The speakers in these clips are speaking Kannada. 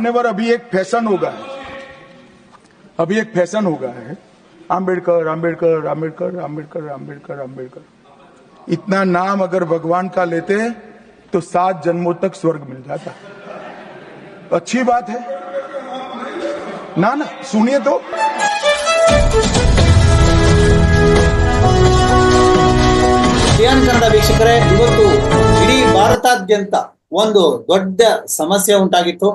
मान्यवर अभी एक फैशन हो गया है अभी एक फैशन हो गया है आम्बेडकर आम्बेडकर आम्बेडकर आम्बेडकर आम्बेडकर आम्बेडकर इतना नाम अगर भगवान का लेते हैं तो सात जन्मों तक स्वर्ग मिल जाता अच्छी बात है ना ना सुनिए तो ಸಿಯಾನ್ ಕನ್ನಡ ವೀಕ್ಷಕರೇ ಇವತ್ತು ಇಡೀ ಭಾರತಾದ್ಯಂತ ಒಂದು ದೊಡ್ಡ ಸಮಸ್ಯೆ ಉಂಟಾಗಿತ್ತು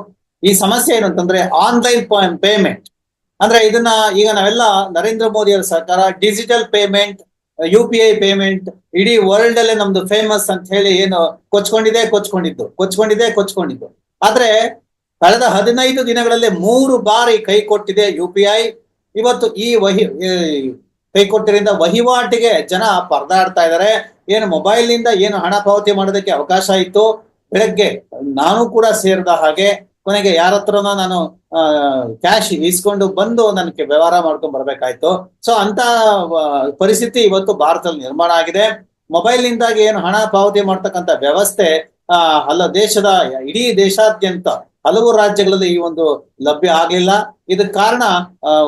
ಈ ಸಮಸ್ಯೆ ಏನಂತಂದ್ರೆ ಆನ್ಲೈನ್ ಪೇಮೆಂಟ್ ಅಂದ್ರೆ ಇದನ್ನ ಈಗ ನಾವೆಲ್ಲ ನರೇಂದ್ರ ಮೋದಿ ಅವರ ಸರ್ಕಾರ digital payment U P I payment ಇಡೀ ವರ್ಲ್ಡ್ ಅಲ್ಲೇ ನಮ್ದು ಫೇಮಸ್ ಅಂತ ಹೇಳಿ ಏನು ಕೊಚ್ಕೊಂಡಿದೆ ಕೊಚ್ಕೊಂಡಿದ್ದು ಕೊಚ್ಕೊಂಡಿದೆ ಕೊಚ್ಕೊಂಡಿದ್ದು. ಆದ್ರೆ ಕಳೆದ ಹದಿನೈದು ದಿನಗಳಲ್ಲಿ ಮೂರು ಬಾರಿ ಕೈ ಕೊಟ್ಟಿದೆ ಯು ಪಿ ಐ ಇವತ್ತು ಈ ವಹಿ ಕೈ ಕೊಟ್ಟಿರಿಂದ ವಹಿವಾಟಿಗೆ ಜನ ಪರದಾಡ್ತಾ ಇದ್ದಾರೆ ಏನು ಮೊಬೈಲ್ನಿಂದ ಏನು ಹಣ ಪಾವತಿ ಮಾಡೋದಕ್ಕೆ ಅವಕಾಶ ಇತ್ತು? ಬೆಳಗ್ಗೆ ನಾನು ಕೂಡ ಸೇರಿದ ಹಾಗೆ ಕೊನೆಗೆ ಯಾರ ಹತ್ರನೋ ನಾನು ಕ್ಯಾಶ್ ಇಸ್ಕೊಂಡು ಬಂದು ನನಗೆ ವ್ಯವಹಾರ ಮಾಡ್ಕೊಂಡ್ ಬರ್ಬೇಕಾಯ್ತು. ಸೊ ಅಂತ ಪರಿಸ್ಥಿತಿ ಇವತ್ತು ಭಾರತದಲ್ಲಿ ನಿರ್ಮಾಣ ಆಗಿದೆ. ಮೊಬೈಲ್ ನಿಂದಾಗಿ ಏನು ಹಣ ಪಾವತಿ ಮಾಡ್ತಕ್ಕಂಥ ವ್ಯವಸ್ಥೆ, ಆ, ಅಲ್ಲ, ದೇಶದ ಇಡೀ ದೇಶಾದ್ಯಂತ ಹಲವು ರಾಜ್ಯಗಳಲ್ಲಿ ಈ ಒಂದು ಲಭ್ಯ ಆಗ್ಲಿಲ್ಲ. ಇದಕ್ಕೆ ಕಾರಣ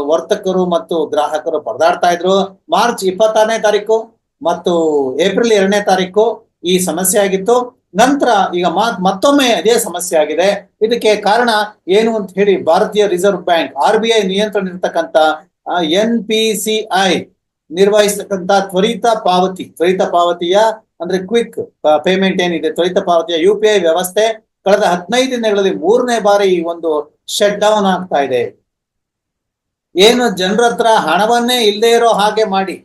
ವರ್ತಕರು ಮತ್ತು ಗ್ರಾಹಕರು ಪರದಾಡ್ತಾ ಇದ್ರು. ಮಾರ್ಚ್ ಇಪ್ಪತ್ತಾರನೇ ತಾರೀಕು ಮತ್ತು ಏಪ್ರಿಲ್ ಎರಡನೇ ತಾರೀಕು ಈ ಸಮಸ್ಯೆ ಆಗಿತ್ತು. ನಂತರ ಈಗ ಮತ್ತೊಮ್ಮೆ ಅದೇ ಸಮಸ್ಯೆ ಆಗಿದೆ. ಇದಕ್ಕೆ ಕಾರಣ ಏನು ಅಂತ ಹೇಳಿ ಭಾರತೀಯ reserve bank R B I ನಿಯಂತ್ರಣ ಇರತಕ್ಕಂತ ಎನ್ ಪಿ ಸಿ ತ್ವರಿತ ಪಾವತಿ, ತ್ವರಿತ ಪಾವತಿಯ ಅಂದ್ರೆ ಕ್ವಿಕ್ ಪೇಮೆಂಟ್ ಏನಿದೆ, ತ್ವರಿತ ಪಾವತಿಯ ಯು ವ್ಯವಸ್ಥೆ ಕಳೆದ ಹದಿನೈದು ದಿನಗಳಲ್ಲಿ ಮೂರನೇ ಬಾರಿ ಈ ಒಂದು ಶಟ್ ಡೌನ್ ಆಗ್ತಾ ಇದೆ. ಏನು ಜನರ ಹತ್ರ ಹಣವನ್ನೇ ಇಲ್ಲದೆ ಇರೋ ಹಾಗೆ ಮಾಡಿ.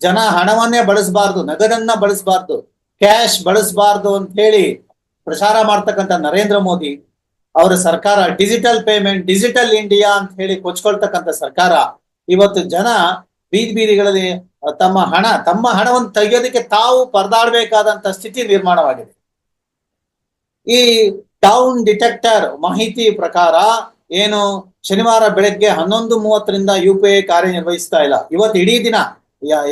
ಜನ ಹಣವನ್ನೇ ಬಳಸಬಾರ್ದು ನಗದನ್ನ ಬಳಸಬಾರ್ದು. ಕ್ಯಾಶ್ ಬಳಸಬಾರ್ದು ಅಂತ ಹೇಳಿ ಪ್ರಚಾರ ಮಾಡ್ತಕ್ಕಂಥ ನರೇಂದ್ರ ಮೋದಿ, ಅವರ ಸರ್ಕಾರ ಡಿಜಿಟಲ್ ಪೇಮೆಂಟ್, ಡಿಜಿಟಲ್ ಇಂಡಿಯಾ ಅಂತ ಹೇಳಿ ಕೊಚ್ಕೊಳ್ತಕ್ಕಂಥ ಸರ್ಕಾರ, ಇವತ್ತು ಜನ ಬೀದಿ ಬೀದಿಗಳಲ್ಲಿ ತಮ್ಮ ಹಣ, ತಮ್ಮ ಹಣವನ್ನು ತೆಗೆಯೋದಕ್ಕೆ ತಾವು ಪರದಾಡಬೇಕಾದಂತ ಸ್ಥಿತಿ ನಿರ್ಮಾಣವಾಗಿದೆ. ಈ ಟೌನ್ ಡಿಟೆಕ್ಟರ್ ಮಾಹಿತಿ ಪ್ರಕಾರ ಏನು ಶನಿವಾರ ಬೆಳಗ್ಗೆ ಹನ್ನೊಂದು ಮೂವತ್ತರಿಂದ ಯು ಪಿ ಐ ಕಾರ್ಯನಿರ್ವಹಿಸ್ತಾ ಇಲ್ಲ. ಇವತ್ತು ಇಡೀ ದಿನ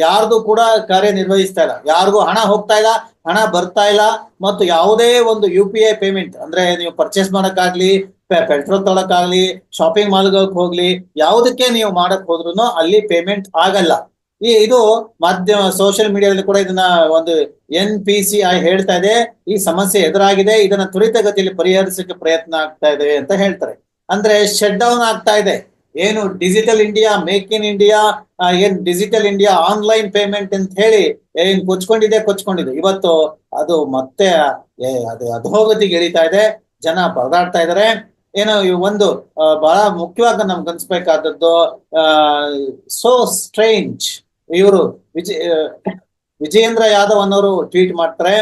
ಯಾರ್ದು ಕೂಡ ಕಾರ್ಯನಿರ್ವಹಿಸ್ತಾ ಇಲ್ಲ. ಯಾರಿಗೂ ಹಣ ಹೋಗ್ತಾ ಇಲ್ಲ. ಹಣ ಬರ್ತಾ ಇಲ್ಲ ಮತ್ತು ಯಾವುದೇ ಒಂದು ಯು ಪಿ ಐ ಪೇಮೆಂಟ್ ಅಂದ್ರೆ ನೀವು ಪರ್ಚೇಸ್ ಮಾಡಕ್ಕಾಗ್ಲಿ ಪೆಟ್ರೋಲ್ ತೊಳಕಾಗ್ಲಿ ಶಾಪಿಂಗ್ ಮಾಲ್ಗಳಿಗೆ ಹೋಗ್ಲಿ, ಯಾವುದಕ್ಕೆ ನೀವು ಮಾಡಕ್ ಹೋದ್ರು ಅಲ್ಲಿ ಪೇಮೆಂಟ್ ಆಗಲ್ಲ. ಈ, ಇದು ಮಾಧ್ಯಮ ಸೋಷಿಯಲ್ ಮೀಡಿಯಾದಲ್ಲಿ ಕೂಡ ಇದನ್ನ ಒಂದು ಎನ್ ಪಿ ಸಿ ಐ ಹೇಳ್ತಾ ಇದೆ. ಈ ಸಮಸ್ಯೆ ಎದುರಾಗಿದೆ. ಇದನ್ನ ತ್ವರಿತಗತಿಯಲ್ಲಿ ಪರಿಹರಿಸಕ್ಕೆ ಪ್ರಯತ್ನ ಆಗ್ತಾ ಇದೆ ಅಂತ ಹೇಳ್ತಾರೆ. ಅಂದ್ರೆ ಶಟ್ ಡೌನ್ ಆಗ್ತಾ ಇದೆ. ಏನು digital India make in India ಏನ್ ಡಿಜಿಟಲ್ ಇಂಡಿಯಾ ಆನ್ಲೈನ್ ಪೇಮೆಂಟ್ ಅಂತ ಹೇಳಿ ಏನ್ ಕೊಚ್ಕೊಂಡಿದೆ ಕೊಚ್ಕೊಂಡಿದೆ. ಇವತ್ತು ಅದು ಮತ್ತೆ ಅದು ಅಧೋಗತಿಗೆ ಇಳಿತಾ ಇದೆ. ಜನ ಪರದಾಡ್ತಾ ಇದಾರೆ. ಏನೋ ಒಂದು ಬಹಳ ಮುಖ್ಯವಾಗಿ ನಮ್ಗೆ ಅನ್ಸ್ಬೇಕಾದದ್ದು ಸೋ ಸ್ಟ್ರೇಂಜ್ ಇವರು ವಿಜಯ್ ವಿಜಯೇಂದ್ರ ಯಾದವ್ ಅನ್ನೋರು ಟ್ವೀಟ್ ಮಾಡ್ತಾರೆ.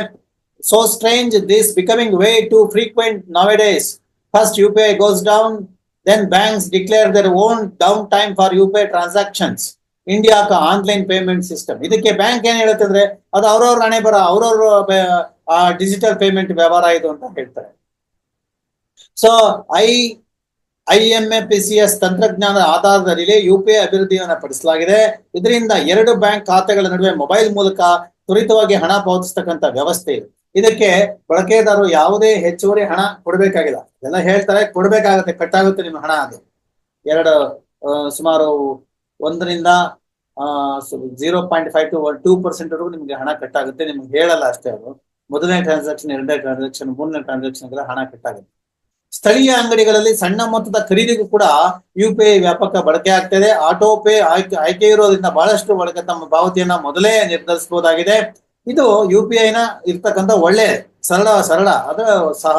So strange this becoming way too frequent nowadays first U P I goes down their own down time for U P I transactions ಇಂಡಿಯಾಕ ಆನ್ಲೈನ್ ಪೇಮೆಂಟ್ ಸಿಸ್ಟಮ್ ಇದಕ್ಕೆ ಬ್ಯಾಂಕ್ ಏನ್ ಹೇಳುತ್ತೆ ಅಂದ್ರೆ, ಅದು ಅವ್ರವ್ರ ಹಣೆ ಬರ, ಅವ್ರವ್ರ ಡಿಜಿಟಲ್ ಪೇಮೆಂಟ್ ವ್ಯವಹಾರ ಇದು ಅಂತ ಹೇಳ್ತಾರೆ. So I I M A P C S ತಂತ್ರಜ್ಞಾನದ ಆಧಾರದ ಮೇಲೆ ಯು ಪಿ ಐ ಅಭಿವೃದ್ಧಿಯನ್ನು ಪಡಿಸಲಾಗಿದೆ. ಇದರಿಂದ ಎರಡು ಬ್ಯಾಂಕ್ ಖಾತೆಗಳ ನಡುವೆ ಮೊಬೈಲ್ ಮೂಲಕ ತ್ವರಿತವಾಗಿ ಹಣ ಪಾವತಿಸ್ತಕ್ಕಂಥ ವ್ಯವಸ್ಥೆ ಇದೆ. ಇದಕ್ಕೆ ಬಳಕೆದಾರರು ಯಾವುದೇ ಹೆಚ್ಚುವರಿ ಹಣ ಕೊಡಬೇಕಾಗಿಲ್ಲ. ಎಲ್ಲ ಹೇಳ್ತಾರೆ, ಕೊಡ್ಬೇಕಾಗತ್ತೆ, ಕಟ್ಟಾಗುತ್ತೆ ನಿಮ್ಮ ಹಣ ಅದು. ಎರಡು ಸುಮಾರು ಒಂದರಿಂದ zero point five to two percent ವರೆಗೂ ನಿಮ್ಗೆ ಹಣ ಕಟ್ಟಾಗುತ್ತೆ. ನಿಮ್ಗೆ ಹೇಳಲ್ಲ ಅಷ್ಟೇ ಅದು. ಮೊದಲನೇ ಟ್ರಾನ್ಸಾಕ್ಷನ್ ಎರಡನೇ ಟ್ರಾನ್ಸಾಕ್ಷನ್ ಮೂರನೇ ಟ್ರಾನ್ಸಾಕ್ಷನ್ ಹಣ ಕಟ್ಟಾಗುತ್ತೆ. ಸ್ಥಳೀಯ ಅಂಗಡಿಗಳಲ್ಲಿ ಸಣ್ಣ ಮೊತ್ತದ ಖರೀದಿಗೂ ಕೂಡ ಯು ಪಿ ಐ ವ್ಯಾಪಕ ಬಳಕೆ ಆಗ್ತದೆ. ಆಟೋ ಪೇ ಆಯ್ಕೆ ಆಯ್ಕೆ ಇರೋದ್ರಿಂದ ಬಹಳಷ್ಟು ಬಳಕೆ ತಮ್ಮ ಪಾವತಿಯನ್ನ ಮೊದಲೇ ನಿರ್ಧರಿಸಬಹುದಾಗಿದೆ. ಇದು ಯು ಪಿ ಐನ ಇರ್ತಕ್ಕಂಥ ಒಳ್ಳೆ, ಸರಳ ಸರಳ, ಅದರ ಸಹ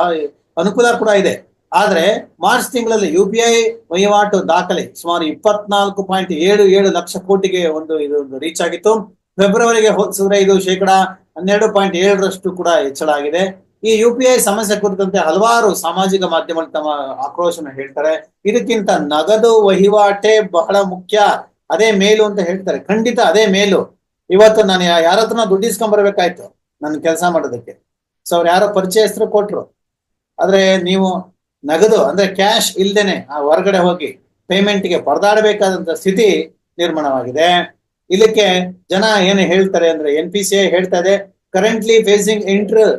ಅನುಕೂಲ ಕೂಡ ಇದೆ. ಆದ್ರೆ ಮಾರ್ಚ್ ತಿಂಗಳಲ್ಲಿ ಯು ಪಿ ಐ ವಹಿವಾಟು ದಾಖಲೆ ಸುಮಾರು ಇಪ್ಪತ್ನಾಲ್ಕು ಪಾಯಿಂಟ್ ಏಳು ಏಳು ಲಕ್ಷ ಕೋಟಿಗೆ ಒಂದು ಇದು ರೀಚ್ ಆಗಿತ್ತು. ಫೆಬ್ರವರಿಗೆ ಹೋಲಿಸಿದ್ರೆ ಇದು ಶೇಕಡ ಹನ್ನೆರಡು ಪಾಯಿಂಟ್ ಏಳರಷ್ಟು ಕೂಡ ಹೆಚ್ಚಳ ಆಗಿದೆ. ಈ ಯು ಪಿ ಐ ಸಮಸ್ಯೆ ಕುರಿತಂತೆ ಹಲವಾರು ಸಾಮಾಜಿಕ ಮಾಧ್ಯಮಗಳು ತಮ್ಮ ಆಕ್ರೋಶನ ಹೇಳ್ತಾರೆ. ಇದಕ್ಕಿಂತ ನಗದು ವಹಿವಾಟೇ ಬಹಳ ಮುಖ್ಯ. ಅದೇ ಮೇಲು ಅಂತ ಹೇಳ್ತಾರೆ. ಖಂಡಿತ ಅದೇ ಮೇಲು. ಇವತ್ತು ನಾನು ಯಾರ ಹತ್ರ ದುಡ್ಡು ಇಸ್ಕೊಂಡ್ ಬರ್ಬೇಕಾಯ್ತು ನನ್ನ ಕೆಲಸ ಮಾಡೋದಕ್ಕೆ. ಸೊ ಅವ್ರು ಯಾರೋ ಪರಿಚಯಸ್ಥರು ಕೊಟ್ರು. ಆದ್ರೆ ನೀವು ನಗದು, ಅಂದ್ರೆ ಕ್ಯಾಶ್ ಇಲ್ದೇನೆ ಆ ಹೊರಗಡೆ ಹೋಗಿ ಪೇಮೆಂಟ್ಗೆ ಪರದಾಡಬೇಕಾದಂತ ಸ್ಥಿತಿ ನಿರ್ಮಾಣವಾಗಿದೆ. ಇದಕ್ಕೆ ಜನ ಏನು ಹೇಳ್ತಾರೆ ಅಂದ್ರೆ ಎನ್ ಪಿ ಸಿ ಐ ಹೇಳ್ತಾ ಇದೆ currently facing inter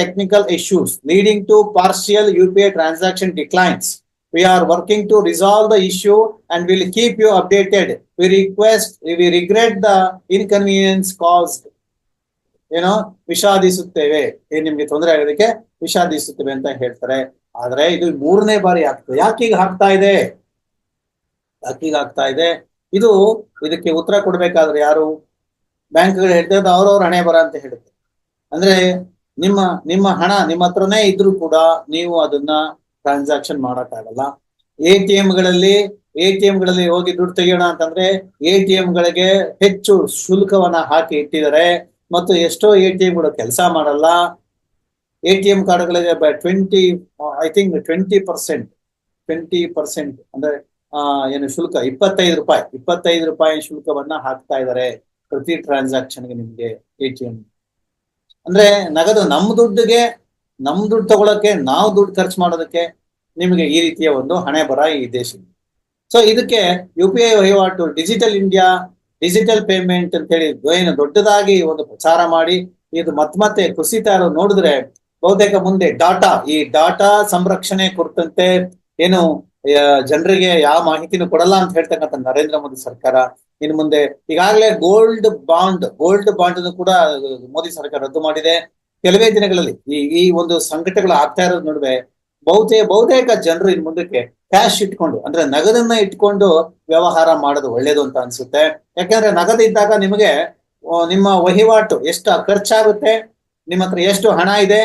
technical issues leading to partial U P I transaction declines. We are working to resolve the issue and will keep you updated. We request, we regret the inconvenience caused. ಏನೋ ವಿಷಾದಿಸುತ್ತೇವೆ. ಏನ್ ನಿಮ್ಗೆ ತೊಂದರೆ ಆಗೋದಕ್ಕೆ? ವಿಷಾದಿಸುತ್ತೇವೆ ಅಂತ ಹೇಳ್ತಾರೆ. ಆದ್ರೆ ಇದು ಮೂರನೇ ಬಾರಿ ಆಗ್ತದೆ. ಯಾಕೆ ಈಗ ಆಗ್ತಾ ಇದೆ? ಯಾಕೆ ಈಗ ಆಗ್ತಾ ಇದೆ? ಇದು ಇದಕ್ಕೆ ಉತ್ತರ ಕೊಡ್ಬೇಕಾದ್ರೆ ಯಾರು? ಬ್ಯಾಂಕ್ಗಳು ಹೇಳ್ತಾ ಇದ್ದ ಅವ್ರವ್ರ ಹಣೆ ಬರ ಅಂತ ಹೇಳುತ್ತೆ. ಅಂದ್ರೆ ನಿಮ್ಮ ನಿಮ್ಮ ಹಣ ನಿಮ್ಮ ಹತ್ರನೇ ಇದ್ರೂ ಕೂಡ ನೀವು ಅದನ್ನ ಟ್ರಾನ್ಸಾಕ್ಷನ್ ಮಾಡೋಕ್ಕಾಗಲ್ಲ. ಎ ಟಿ ಗಳಲ್ಲಿ, ಎ ಟಿ ಗಳಲ್ಲಿ ಹೋಗಿ ದುಡ್ಡು ತೆಗಿಯೋಣ ಅಂತಂದ್ರೆ ಎ ಟಿ ಗಳಿಗೆ ಹೆಚ್ಚು ಶುಲ್ಕವನ್ನ ಹಾಕಿ ಇಟ್ಟಿದ್ದಾರೆ. ಮತ್ತು ಎಷ್ಟೋ ಎ ಟಿ ಗಳು ಕೆಲಸ ಮಾಡಲ್ಲ. A T M ಕಾರ್ಡ್ಗಳಿಗೆ twenty, I think twenty percent twenty percent ಅಂದ್ರೆ ಏನು ಶುಲ್ಕ ಇಪ್ಪತ್ತೈದು ರೂಪಾಯಿ ಇಪ್ಪತ್ತೈದು ರೂಪಾಯಿ ಶುಲ್ಕವನ್ನ ಹಾಕ್ತಾ ಇದ್ದಾರೆ ಪ್ರತಿ ಟ್ರಾನ್ಸಾಕ್ಷನ್ಗೆ ನಿಮ್ಗೆ ಎ ಟಿ ಎಂ. ಅಂದ್ರೆ ನಗದು ನಮ್ ದುಡ್ಡಿಗೆ ನಮ್ ದುಡ್ಡು ತಗೊಳಕ್ಕೆ, ನಾವು ದುಡ್ಡು ಖರ್ಚು ಮಾಡೋದಕ್ಕೆ ನಿಮಗೆ ಈ ರೀತಿಯ ಒಂದು ಹಣೆ ಬರ ಈ ದೇಶದಲ್ಲಿ ಸೊ ಇದಕ್ಕೆ ಯು ಪಿ ಐ ವಹಿವಾಟು ಡಿಜಿಟಲ್ ಇಂಡಿಯಾ ಡಿಜಿಟಲ್ ಪೇಮೆಂಟ್ ಅಂತ ಹೇಳಿ ಏನು ದೊಡ್ಡದಾಗಿ ಒಂದು ಪ್ರಚಾರ ಮಾಡಿ, ಇದು ಮತ್ ಮತ್ತೆ ಕುಸಿತ ಇರೋದು ನೋಡಿದ್ರೆ ಬಹುತೇಕ ಮುಂದೆ ಡಾಟಾ, ಈ ಡಾಟಾ ಸಂರಕ್ಷಣೆ ಕುರಿತಂತೆ ಏನು ಜನರಿಗೆ ಯಾವ ಮಾಹಿತಿನೂ ಕೊಡಲ್ಲ ಅಂತ ಹೇಳ್ತಕ್ಕಂಥ ನರೇಂದ್ರ ಮೋದಿ ಸರ್ಕಾರ. ಇನ್ನು ಮುಂದೆ ಈಗಾಗಲೇ ಗೋಲ್ಡ್ ಬಾಂಡ್ ಗೋಲ್ಡ್ ಬಾಂಡ್ ಕೂಡ ಮೋದಿ ಸರ್ಕಾರ ರದ್ದು ಮಾಡಿದೆ. ಕೆಲವೇ ದಿನಗಳಲ್ಲಿ ಈ ಈ ಒಂದು ಸಂಕಟಗಳು ಆಗ್ತಾ ಇರೋದ್ ನಡುವೆ ಬಹುತೇ, ಬಹುತೇಕ ಜನರು ಇನ್ ಮುಂದಕ್ಕೆ ಕ್ಯಾಶ್ ಇಟ್ಕೊಂಡು, ಅಂದ್ರೆ ನಗದನ್ನ ಇಟ್ಕೊಂಡು ವ್ಯವಹಾರ ಮಾಡೋದು ಒಳ್ಳೇದು ಅಂತ ಅನ್ಸುತ್ತೆ. ಯಾಕಂದ್ರೆ ನಗದು ಇದ್ದಾಗ ನಿಮಗೆ ನಿಮ್ಮ ವಹಿವಾಟು ಎಷ್ಟು ಖರ್ಚಾಗುತ್ತೆ, ನಿಮ್ಮ ಹತ್ರ ಎಷ್ಟು ಹಣ ಇದೆ,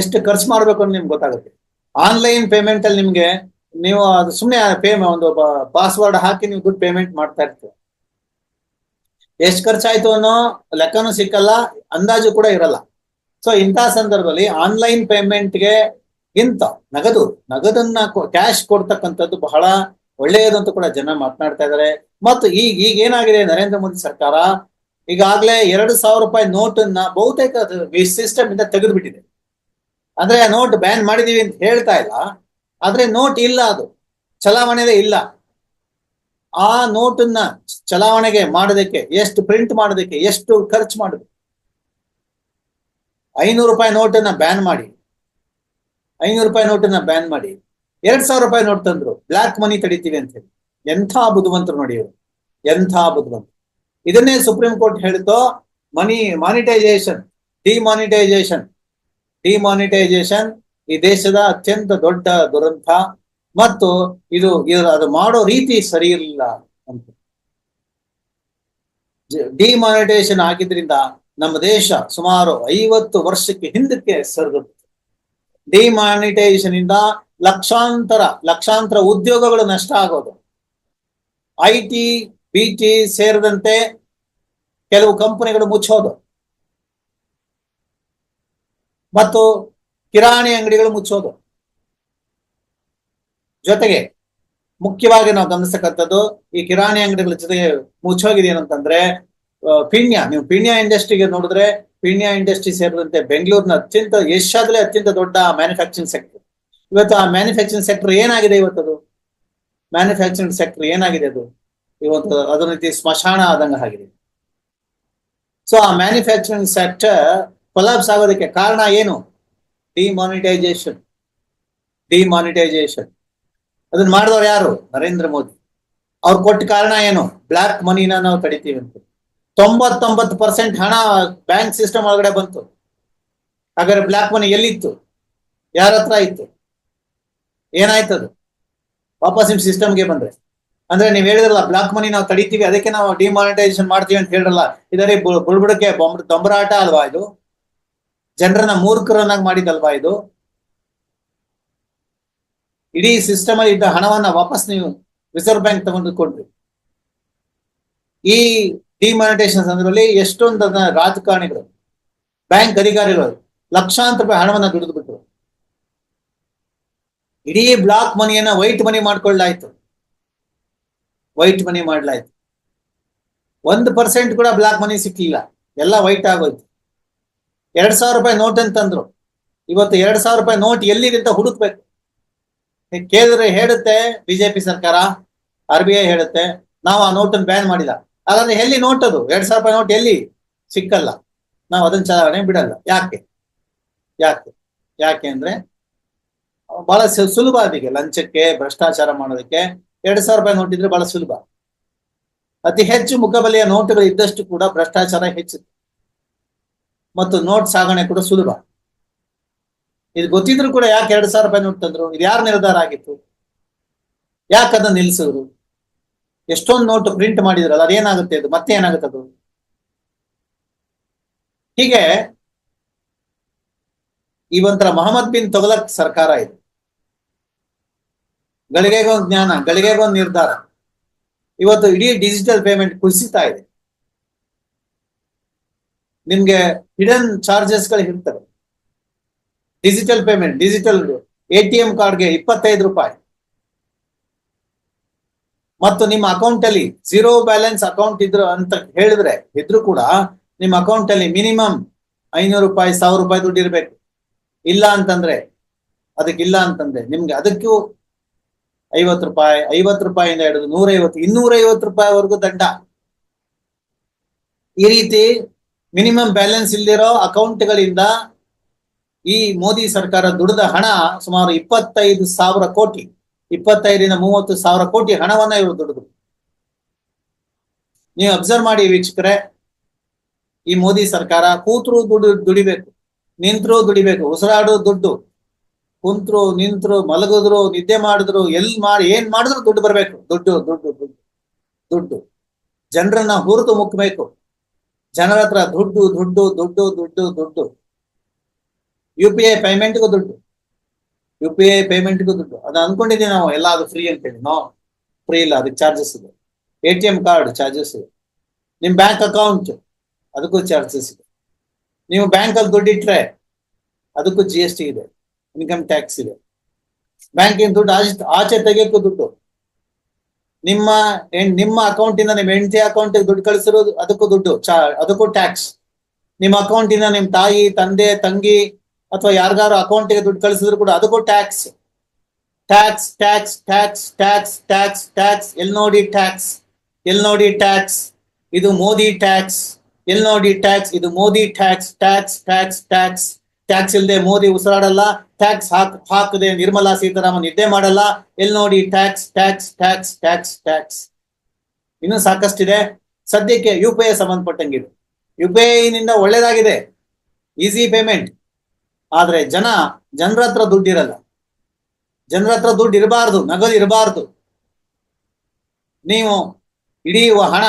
ಎಷ್ಟು ಖರ್ಚು ಮಾಡ್ಬೇಕು ಅಂತ ನಿಮ್ಗೆ ಗೊತ್ತಾಗುತ್ತೆ. ಆನ್ಲೈನ್ ಪೇಮೆಂಟ್ ಅಲ್ಲಿ ನಿಮ್ಗೆ, ನೀವು ಅದು ಸುಮ್ಮನೆ ಪೇ ಒಂದು ಪಾಸ್ವರ್ಡ್ ಹಾಕಿ ನೀವು ದುಡ್ಡು ಪೇಮೆಂಟ್ ಮಾಡ್ತಾ ಇರ್ತೀವಿ ಎಷ್ಟು ಖರ್ಚಾಯ್ತು ಅನ್ನೋ ಲೆಕ್ಕನೂ ಸಿಕ್ಕಲ್ಲ, ಅಂದಾಜು ಕೂಡ ಇರಲ್ಲ. ಸೊ ಇಂತಹ ಸಂದರ್ಭದಲ್ಲಿ ಆನ್ಲೈನ್ ಪೇಮೆಂಟ್ಗೆ ಇಂತ ನಗದು, ನಗದನ್ನ ಕ್ಯಾಶ್ ಕೊಡ್ತಕ್ಕಂಥದ್ದು ಬಹಳ ಒಳ್ಳೆಯದಂತ ಕೂಡ ಜನ ಮಾತನಾಡ್ತಾ ಇದ್ದಾರೆ ಮತ್ತು ಈಗ ಈಗ ಏನಾಗಿದೆ ನರೇಂದ್ರ ಮೋದಿ ಸರ್ಕಾರ? ಈಗಾಗಲೇ ಎರಡು ಸಾವಿರ ರೂಪಾಯಿ ನೋಟನ್ನ ಬಹುತೇಕ ಸಿಸ್ಟಮ್ ಇಂದ ತೆಗೆದುಬಿಟ್ಟಿದೆ. ಅಂದ್ರೆ ಆ ನೋಟ್ ಬ್ಯಾನ್ ಮಾಡಿದೀವಿ ಅಂತ ಹೇಳ್ತಾ ಇಲ್ಲ. ಆದ್ರೆ ನೋಟ್ ಇಲ್ಲ ಅದು. ಚಲಾವಣೆದೇ ಇಲ್ಲ. ಆ ನೋಟನ್ನ ಚಲಾವಣೆಗೆ ಮಾಡೋದಕ್ಕೆ, ಎಷ್ಟು ಪ್ರಿಂಟ್ ಮಾಡೋದಕ್ಕೆ, ಎಷ್ಟು ಖರ್ಚು ಮಾಡುದು. ಐನೂರು ರೂಪಾಯಿ ನೋಟನ್ನ ಬ್ಯಾನ್ ಮಾಡಿ. ಐನೂರು ರೂಪಾಯಿ ನೋಟನ್ನ ಬ್ಯಾನ್ ಮಾಡಿ. ಎರಡ್ ಸಾವಿರ ರೂಪಾಯಿ ನೋಟ್ ತಂದ್ರು. ಬ್ಲಾಕ್ ಮನಿ ತಡಿತೀವಿ ಅಂತ ಹೇಳಿ. ಎಂಥ ಬುದ್ಧಿವಂತರು ನೋಡಿ ಇವರು. ಎಂಥ ಬುದ್ಧಿವಂತರು. ಇದನ್ನೇ ಸುಪ್ರೀಂ ಕೋರ್ಟ್ ಹೇಳಿತೋ ಮನಿ ಮಾನಿಟೈಸೇಷನ್ ಡಿಮಾನಿಟೈಸೇಷನ್ ಡಿಮಾನಿಟೈಸೇಷನ್ ಈ ದೇಶದ ಅತ್ಯಂತ ದೊಡ್ಡ ದುರಂತ. ಮತ್ತು ಇದು ಇದು ಅದು ಮಾಡೋ ರೀತಿ ಸರಿ ಇಲ್ಲ ಅಂತ. ಡಿಮಾನಿಟೈಸೇಷನ್ ಆಗಿದ್ರಿಂದ ನಮ್ಮ ದೇಶ ಸುಮಾರು ಐವತ್ತು ವರ್ಷಕ್ಕೆ ಹಿಂದಕ್ಕೆ ಸರಿದು ಡಿಮಾನಿಟೈಸೇಷನ್ ಇಂದ ಲಕ್ಷಾಂತರ ಲಕ್ಷಾಂತರ ಉದ್ಯೋಗಗಳು ನಷ್ಟ ಆಗೋದು. ಐ ಟಿ ಬಿ ಟಿ ಸೇರಿದಂತೆ ಕೆಲವು ಕಂಪನಿಗಳು ಮುಚ್ಚೋದು. ಮತ್ತು ಕಿರಾಣಿ ಅಂಗಡಿಗಳು ಮುಚ್ಚೋದು. ಜೊತೆಗೆ ಮುಖ್ಯವಾಗಿ ನಾವು ಗಮನಿಸತಕ್ಕಂಥದ್ದು ಈ ಕಿರಾಣಿ ಅಂಗಡಿಗಳ ಜೊತೆಗೆ ಮುಚ್ಚೋಗಿದೆ ಏನಂತಂದ್ರೆ ಪಿಣ್ಯ, ನೀವು ಪಿಣ್ಯ ಇಂಡಸ್ಟ್ರಿಗೆ ನೋಡಿದ್ರೆ ಪೀಣ್ಯ ಇಂಡಸ್ಟ್ರಿ ಸೇರಿದಂತೆ ಬೆಂಗಳೂರಿನ ಅತ್ಯಂತ, ಏಷ್ಯಾದಲ್ಲೇ ಅತ್ಯಂತ ದೊಡ್ಡ ಮ್ಯಾನುಫ್ಯಾಕ್ಚರಿಂಗ್ ಸೆಕ್ಟರ್ ಇವತ್ತು ಆ ಮ್ಯಾನುಫ್ಯಾಕ್ಚರಿಂಗ್ ಸೆಕ್ಟರ್ ಏನಾಗಿದೆ ಇವತ್ತದು ಮ್ಯಾನುಫ್ಯಾಕ್ಚರಿಂಗ್ ಸೆಕ್ಟರ್ ಏನಾಗಿದೆ ಅದು? ಇವತ್ತು ಅದೊಂದು ರೀತಿ ಸ್ಮಶಾನ ಆದಂಗ ಆಗಿದೆ. ಸೊ ಆ ಮ್ಯಾನುಫ್ಯಾಕ್ಚರಿಂಗ್ ಸೆಕ್ಟರ್ ಕೊಲಾಬ್ಸ್ ಆಗೋದಕ್ಕೆ ಕಾರಣ ಏನು? ಡಿಮಾನಿಟೈಸೇಷನ್ ಡಿಮಾನಿಟೈಸೇಷನ್ ಅದನ್ನ ಮಾಡಿದವ್ರು ಯಾರು? ನರೇಂದ್ರ ಮೋದಿ. ಅವ್ರು ಕೊಟ್ಟ ಕಾರಣ ಏನು? ಬ್ಲಾಕ್ ಮನಿನ ನಾವು ತಡಿತೀವಿ ಅಂತ. ತೊಂಬತ್ತೊಂಬತ್ತು ಪರ್ಸೆಂಟ್ ಹಣ ಬ್ಯಾಂಕ್ ಸಿಸ್ಟಮ್ ಒಳಗಡೆ ಬಂತು. ಹಾಗಾದ್ರೆ ಬ್ಲಾಕ್ ಮನಿ ಎಲ್ಲಿತ್ತು? ಯಾರ ಹತ್ರ ಇತ್ತು? ಏನಾಯ್ತದು ವಾಪಸ್ ನಿಮ್ ಸಿಸ್ಟಮ್ಗೆ ಬಂದ್ರೆ. ಅಂದ್ರೆ ನೀವು ಹೇಳಿದ್ರಲ್ಲ ಬ್ಲಾಕ್ ಮನಿ ನಾವು ತಡಿತೀವಿ, ಅದಕ್ಕೆ ನಾವು ಡಿಮಾನಿಟೈಸೇಷನ್ ಮಾಡ್ತೀವಿ ಅಂತ ಹೇಳಿರಲ್ಲ ಇದರಲ್ಲಿ ಬುಳ್ಬುಡಕ್ಕೆ ದೊಂಬರಾಟ ಅಲ್ವಾ ಇದು? ಜನರನ್ನ ಮೂರ್ಖರನ್ನಾಗಿ ಮಾಡಿದಲ್ವಾ ಇದು? ಇಡೀ ಸಿಸ್ಟಮ್ ಅಲ್ಲಿ ಇದ್ದ ಹಣವನ್ನ ವಾಪಸ್ ನೀವು ರಿಸರ್ವ್ ಬ್ಯಾಂಕ್ ತಗೊಂಡು ಕೊಡ್ರಿ. ಈ ಡಿಮಾನಿಟೇಷನ್ ಸಂದರ್ಭದಲ್ಲಿ ಎಷ್ಟೊಂದು ರಾಜಕಾರಣಿಗಳು ಬ್ಯಾಂಕ್ ಅಧಿಕಾರಿಗಳು ಲಕ್ಷಾಂತರ ರೂಪಾಯಿ ಹಣವನ್ನ ದುಡಿದು ಬಿಟ್ಟರು ಇಡೀ ಬ್ಲಾಕ್ ಮನಿಯನ್ನ ವೈಟ್ ಮನಿ ಮಾಡ್ಕೊಳ್ಳಾಯ್ತು. ವೈಟ್ ಮನಿ ಮಾಡ್ಲಾಯ್ತು. ಒಂದು ಪರ್ಸೆಂಟ್ ಕೂಡ ಬ್ಲಾಕ್ ಮನಿ ಸಿಕ್ಕಿಲ್ಲ ಎಲ್ಲ ವೈಟ್ ಆಗೋಯ್ತು. ಎರಡ್ ಸಾವಿರ ರೂಪಾಯಿ ನೋಟ್ ಅಂತಂದ್ರು ಇವತ್ತು ಎರಡ್ ಸಾವಿರ ರೂಪಾಯಿ ನೋಟ್ ಎಲ್ಲಿದೆ ಅಂತ ಹುಡುಕ್ಬೇಕು? ಕೇಳಿದ್ರೆ ಹೇಳುತ್ತೆ ಬಿಜೆಪಿ ಸರ್ಕಾರ ಆರ್ ಬಿ ಐ ಹೇಳುತ್ತೆ, ನಾವು ಆ ನೋಟನ್ನು ಬ್ಯಾನ್ ಮಾಡಿಲ್ಲ. ಹಾಗಾದ್ರೆ ಎಲ್ಲಿ ನೋಟ್ ಅದು ಎರಡ್ ಸಾವಿರ ರೂಪಾಯಿ ನೋಟ್ ಎಲ್ಲಿ ಸಿಕ್ಕಲ್ಲ. ನಾವು ಅದನ್ನ ಚಲಾವಣೆ ಬಿಡಲ್ಲ. ಯಾಕೆ? ಯಾಕೆ? ಯಾಕೆ ಅಂದ್ರೆ ಬಹಳ ಸುಲಭ ಅದಕ್ಕೆ ಲಂಚಕ್ಕೆ, ಭ್ರಷ್ಟಾಚಾರ ಮಾಡೋದಕ್ಕೆ. ಎರಡ್ ಸಾವಿರ ರೂಪಾಯಿ ನೋಟ್ ಇದ್ರೆ ಬಹಳ ಸುಲಭ. ಅತಿ ಹೆಚ್ಚು ಮುಖಬಲೆಯ ನೋಟುಗಳು ಇದ್ದಷ್ಟು ಕೂಡ ಭ್ರಷ್ಟಾಚಾರ ಹೆಚ್ಚುತ್ತೆ. ಮತ್ತು ನೋಟ್ ಸಾಗಣೆ ಕೂಡ ಸುಲಭ. ಇದು ಗೊತ್ತಿದ್ರು ಕೂಡ ಯಾಕೆ ಎರಡ್ ಸಾವಿರ ರೂಪಾಯಿ ನೋಟ್ ತಂದ್ರು? ಇದು ಯಾರು ನಿರ್ಧಾರ ಆಗಿತ್ತು? ಯಾಕೆ ಅದನ್ನ ನಿಲ್ಸಿದ್ರು ಎಷ್ಟೊಂದು ನೋಟ್ ಪ್ರಿಂಟ್ ಮಾಡಿದ್ರಲ್ಲ, ಅದೇನಾಗುತ್ತೆ ಅದು? ಮತ್ತೆ ಏನಾಗುತ್ತೆ ಅದು? ಹೀಗೆ ಈ ಒಂಥರ ಮೊಹಮ್ಮದ್ ಬಿನ್ ತೊಗಲಕ್ ಸರ್ಕಾರ ಇದು. ಗಳಿಗೆಗೊಂದು ಜ್ಞಾನ ಗಳಿಗೆಗೊಂದು ನಿರ್ಧಾರ. ಇವತ್ತು ಇಡೀ ಡಿಜಿಟಲ್ ಪೇಮೆಂಟ್ ಕುಸಿತಾ ಇದೆ. ನಿಮ್ಗೆ ಹಿಡನ್ ಚಾರ್ಜಸ್ಗಳು ಇರ್ತವೆ. Digital payment digital A T M ಕಾರ್ಡ್ಗೆ ಇಪ್ಪತ್ತೈದು ರೂಪಾಯಿ. ಮತ್ತು ನಿಮ್ಮ ಅಕೌಂಟ್ ಅಲ್ಲಿ ಜೀರೋ ಬ್ಯಾಲೆನ್ಸ್ ಅಕೌಂಟ್ ಇದ್ರು ಅಂತ ಹೇಳಿದ್ರೆ, ಇದ್ರು ಕೂಡ ನಿಮ್ಮ ಅಕೌಂಟ್ ಅಲ್ಲಿ ಮಿನಿಮಮ್ ಐನೂರು ರೂಪಾಯಿ, ಸಾವಿರ ರೂಪಾಯಿ ದುಡ್ಡು ಇರಬೇಕು. ಇಲ್ಲ ಅಂತಂದ್ರೆ ಅದಕ್ಕಿಲ್ಲ ಅಂತಂದ್ರೆ ನಿಮ್ಗೆ ಅದಕ್ಕೂ ಐವತ್ತು ರೂಪಾಯಿ, ಐವತ್ತು ರೂಪಾಯಿಂದ ಹಿಡಿದು ನೂರೈವತ್ತು, ಇನ್ನೂರೈವತ್ತು ರೂಪಾಯಿವರೆಗೂ ದಂಡ. ಈ ರೀತಿ ಮಿನಿಮಮ್ ಬ್ಯಾಲೆನ್ಸ್ ಇಲ್ದಿರೋ ಅಕೌಂಟ್ಗಳಿಂದ ಈ ಮೋದಿ ಸರ್ಕಾರ ದುಡಿದ ಹಣ ಸುಮಾರು ಇಪ್ಪತ್ತೈದು ಸಾವಿರ ಕೋಟಿ. ಇಪ್ಪತ್ತೈದರಿಂದ ಮೂವತ್ತು ಸಾವಿರ ಕೋಟಿ ಹಣವನ್ನ ಇವರು ದುಡಿದ್ರು ನೀವು ಅಬ್ಸರ್ವ್ ಮಾಡಿ ವೀಕ್ಷಕರೇ, ಈ ಮೋದಿ ಸರ್ಕಾರ ಕೂತ್ರು ದುಡಿ, ದುಡಿಬೇಕು, ನಿಂತ್ರು ದುಡಿಬೇಕು, ಉಸಿರಾಡು ದುಡ್ಡು. ಕುಂತ್ರು, ನಿಂತ್ರು, ಮಲಗಿದ್ರು, ನಿದ್ದೆ ಮಾಡಿದ್ರು, ಎಲ್ ಮಾಡಿ ಏನ್ ಮಾಡಿದ್ರು ದುಡ್ಡು ಬರ್ಬೇಕು. ದುಡ್ಡು ದುಡ್ಡು ದುಡ್ಡು ದುಡ್ಡು. ಜನರನ್ನ ಹುರಿದು ಮುಕ್ಕಬೇಕು ಜನರ ಹತ್ರ ದುಡ್ಡು ದುಡ್ಡು ದುಡ್ಡು ದುಡ್ಡು ದುಡ್ಡು. ಯು ಪಿ ಐ ಪೇಮೆಂಟ್ಗೂ ದುಡ್ಡು. ಯು ಪಿ ಐ ಪೇಮೆಂಟ್ಗೂ ದುಡ್ಡು. ಅದು ಅನ್ಕೊಂಡಿದ್ದೀವಿ ನಾವು, ಎಲ್ಲ ಅದು ಫ್ರೀ ಅಂತೇಳಿ. ನೋ ಫ್ರೀ ಇಲ್ಲ, ಅದಕ್ಕೆ ಚಾರ್ಜಸ್ ಇದೆ. A T M card charges ಇದೆ. ನಿಮ್ ಬ್ಯಾಂಕ್ ಅಕೌಂಟ್ ಅದಕ್ಕೂ ಚಾರ್ಜಸ್ ಇದೆ. ನೀವು ಬ್ಯಾಂಕ್ ಅಲ್ಲಿ ದುಡ್ಡು ಇಟ್ರೆ, ಅದಕ್ಕೂ ಜಿ ಎಸ್ ಟಿ ಇದೆ. ಇನ್ಕಮ್ ಟ್ಯಾಕ್ಸ್ ಇದೆ. ಬ್ಯಾಂಕಿನ ದುಡ್ಡು ಆಚೆ ಆಚೆ ತೆಗಿಯೋಕ್ಕೂ ದುಡ್ಡು. ನಿಮ್ಮ ನಿಮ್ಮ ನಿಮ್ಮ ಅಕೌಂಟಿಂದ ನಿಮ್ಮ ಹೆಂಡತಿ ಅಕೌಂಟ್ ದುಡ್ಡು ಕಳಿಸಿರೋದು, ಅದಕ್ಕೂ ದುಡ್ಡು. ಚಾ ಅದಕ್ಕೂ ಟ್ಯಾಕ್ಸ್ ನಿಮ್ಮ ಅಕೌಂಟಿಂದ ನಿಮ್ ತಾಯಿ, ತಂದೆ, ತಂಗಿ ಅಥವಾ ಯಾರಿಗಾರು ಅಕೌಂಟಿಗೆ ದುಡ್ಡು ಕಳಿಸಿದ್ರು ಕೂಡ ಅದಕ್ಕೂ tax tax tax tax tax tax tax L ನೋಡಿ ಟ್ಯಾಕ್ಸ್ ಎಲ್ ನೋಡಿ ಟ್ಯಾಕ್ಸ್ ಇದು ಮೋದಿ ಟ್ಯಾಕ್ಸ್ ಎಲ್ ನೋಡಿ ಟ್ಯಾಕ್ಸ್ ಇದು Modi tax tax tax tax tax ಇಲ್ಲದೆ ಮೋದಿ ಉಸಿರಾಡಲ್ಲ ಟ್ಯಾಕ್ಸ್ ಹಾಕ್, ಹಾಕದೆ ನಿರ್ಮಲಾ ಸೀತಾರಾಮನ್ ನಿದ್ದೆ ಮಾಡಲ್ಲ. ಎಲ್ ನೋಡಿ tax tax tax tax tax ಇನ್ನೂ ಸಾಕಷ್ಟಿದೆ. ಸದ್ಯಕ್ಕೆ ಯು ಪಿ ಐ ಸಂಬಂಧಪಟ್ಟಂಗಿದೆ. ಯು ಪಿ ಐನಿಂದ ಒಳ್ಳೇದಾಗಿದೆ. ಈಸಿ ಪೇಮೆಂಟ್ ಆದ್ರೆ ಜನ, ಜನರ ಹತ್ರ ದುಡ್ಡು ಇರಲ್ಲ ಜನರ ಹತ್ರ ದುಡ್ಡು ಇರಬಾರ್ದು ನಗದು ಇರಬಾರ್ದು ನೀವು ಇಡೀ ಹಣ,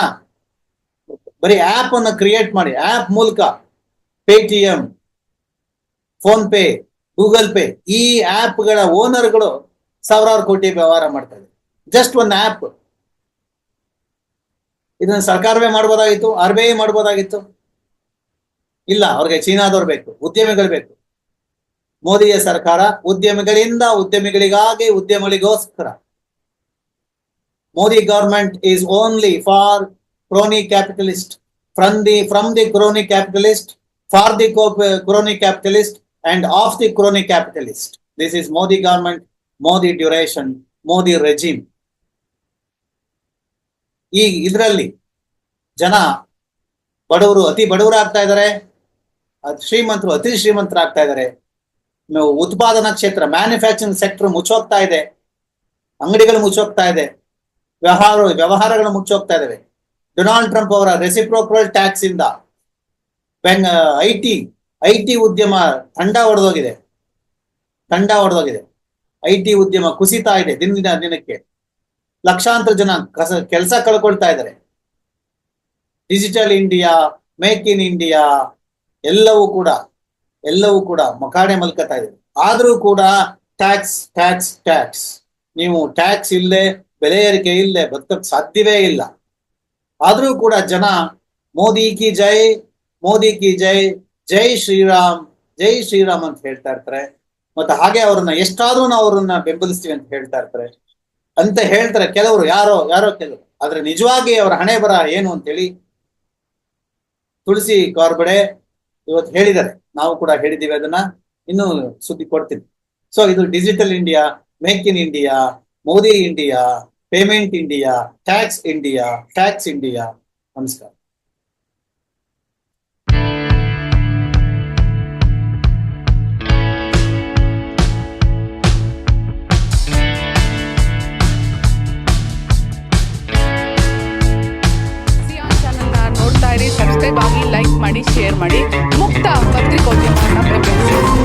ಬರೀ ಆಪ್ ಅನ್ನು ಕ್ರಿಯೇಟ್ ಮಾಡಿ ಆಪ್ ಮೂಲಕ Paytm PhonePe Google Pay ಈ ಓನರ್ ಓನರ್ಗಳು ಸಾವಿರಾರು ಕೋಟಿ ವ್ಯವಹಾರ ಮಾಡ್ತಾ ಇದ್ದಾರೆ. ಜಸ್ಟ್ ಒಂದು ಆಪ್ ಇದನ್ನ ಸರ್ಕಾರವೇ ಮಾಡ್ಬೋದಾಗಿತ್ತು ಆರ್ ಬಿ ಐ ಮಾಡ್ಬೋದಾಗಿತ್ತು. ಇಲ್ಲ, ಅವ್ರಿಗೆ ಚೀನಾದವ್ರು ಬೇಕು, ಉದ್ಯಮಿಗಳು ಬೇಕು. ಮೋದಿಯ ಸರ್ಕಾರ ಉದ್ಯಮಿಗಳಿಂದ ಉದ್ಯಮಿಗಳಿಗಾಗಿ ಉದ್ಯಮಗಳಿಗೋಸ್ಕರ. Modi government is only for crony capitalist from the from the crony capitalist for the crony capitalist and of the crony capitalist this is Modi government Modi duration Modi regime ಈ ಇದರಲ್ಲಿ ಜನ ಬಡವರು, ಅತಿ ಬಡವರಾಗ್ತಾ ಇದ್ದಾರೆ. ಶ್ರೀಮಂತರು ಅತಿ ಶ್ರೀಮಂತರಾಗ್ತಾ ಇದ್ದಾರೆ. ಉತ್ಪಾದನಾ ಕ್ಷೇತ್ರ ಮ್ಯಾನುಫ್ಯಾಕ್ಚರಿಂಗ್ ಸೆಕ್ಟರ್ ಮುಚ್ಚೋಗ್ತಾ ಇದೆ. ಅಂಗಡಿಗಳು ಮುಚ್ಚೋಗ್ತಾ ಇದೆ. ವ್ಯವಹಾರ, ವ್ಯವಹಾರಗಳು ಮುಚ್ಚೋಗ್ತಾ ಇದಾವೆ. ಡೊನಾಲ್ಡ್ ಟ್ರಂಪ್ ಅವರ ರೆಸಿಪ್ರೋಕ್ರಲ್ ಟ್ಯಾಕ್ಸ್ ಇಂದ ಐ ಟಿ ಐ ಟಿ ಉದ್ಯಮ ತಂಡ ಹೊಡೆದೋಗಿದೆ ತಂಡ ಹೊಡೆದೋಗಿದೆ ಐ ಟಿ ಉದ್ಯಮ ಕುಸಿತಾ ಇದೆ ದಿನದಿಂದ ದಿನಕ್ಕೆ. ಲಕ್ಷಾಂತರ ಜನ ಕಸ, ಕೆಲಸ ಕಳ್ಕೊಳ್ತಾ ಇದ್ದಾರೆ. Digital India make in India ಎಲ್ಲವೂ ಕೂಡ ಎಲ್ಲವೂ ಕೂಡ ಮಕಾಡೆ ಮಲ್ಕತಾ ಇದೆ. ಆದರೂ ಕೂಡ ಟ್ಯಾಕ್ಸ್ ಟ್ಯಾಕ್ಸ್ ಟ್ಯಾಕ್ಸ್ ನೀವು ಟ್ಯಾಕ್ಸ್ ಇಲ್ಲದೆ, ಬೆಲೆ ಏರಿಕೆ ಇಲ್ಲದೆ ಬದುಕಕ್ ಸಾಧ್ಯವೇ ಇಲ್ಲ. ಆದರೂ ಕೂಡ ಜನ ಮೋದಿ ಕಿ ಜೈ, ಮೋದಿ ಕಿ ಜೈ ಜೈ ಶ್ರೀರಾಮ್ ಜೈ ಶ್ರೀರಾಮ್ ಅಂತ ಹೇಳ್ತಾ ಇರ್ತಾರೆ. ಮತ್ತೆ ಹಾಗೆ ಅವ್ರನ್ನ ಎಷ್ಟಾದ್ರೂ ನಾವು ಅವ್ರನ್ನ ಬೆಂಬಲಿಸ್ತೀವಿ ಅಂತ ಹೇಳ್ತಾ ಇರ್ತಾರೆ. ಅಂತ ಹೇಳ್ತಾರೆ ಕೆಲವರು, ಯಾರೋ ಯಾರೋ ಕೆಲವರು. ಆದ್ರೆ ನಿಜವಾಗಿ ಅವರ ಹಣೆ ಬರ ಏನು ಅಂತೇಳಿ? ತುಳಸಿ ಕಾರ್ಬಡೆ ಇವತ್ತು ಹೇಳಿದ್ದಾರೆ. ನಾವು ಕೂಡ ಹೇಳಿದ್ದೀವಿ ಅದನ್ನ. ಇನ್ನು ಸುದ್ದಿ ಕೊಡ್ತೀನಿ. ಸೊ ಇದು digital India make in India Modi India payment India tax India tax India ನಮಸ್ಕಾರ. ಸಬ್ಸ್ಕ್ರೈಬ್ ಆಗಿ ಲೈಕ್ ಮಾಡಿ ಶೇರ್ ಮಾಡಿ. ಮುಕ್ತ ಪತ್ರಿಕೋದ್ಯಮ ಬೆಂಬಲಿಸಿ